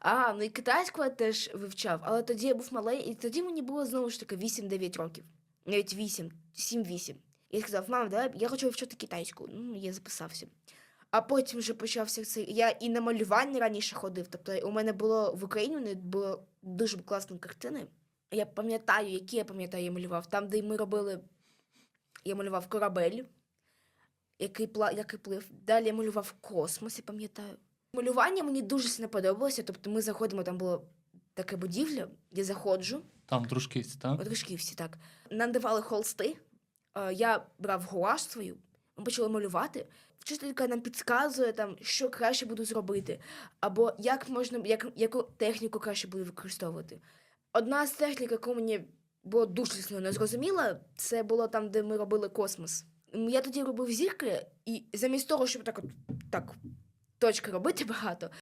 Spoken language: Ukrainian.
А, ну і китайську я теж вивчав, але тоді я був малий, і тоді мені було знову ж таки 8-9 років. Навіть 8, 7-8. Я сказав, мам, давай, я хочу вивчати китайську. Ну, я записався. А потім вже почався цей. Я і на малювання раніше ходив. Тобто у мене було в Україні мене було дуже класні картини. Я пам'ятаю, які я пам'ятаю, я малював. Там, де ми робили. Я малював корабель, який, пла... який плив. Далі я малював космос, я пам'ятаю. Малювання мені дуже сильно подобалося. Тобто ми заходимо, там була така будівля, я заходжу, Там дружківці, так? от Ришківці, так. Нам давали холсти. Е, Я брав гуаш свою, ми почали малювати. Вчителька нам підказує, там, що краще буду зробити, або як можна, як, яку техніку краще буду використовувати. Одна з технік, яку мені було дуже сильно незрозуміла, це було там, де ми робили космос. Я тоді робив зірки, і замість того, щоб так, от, так точки робити багато,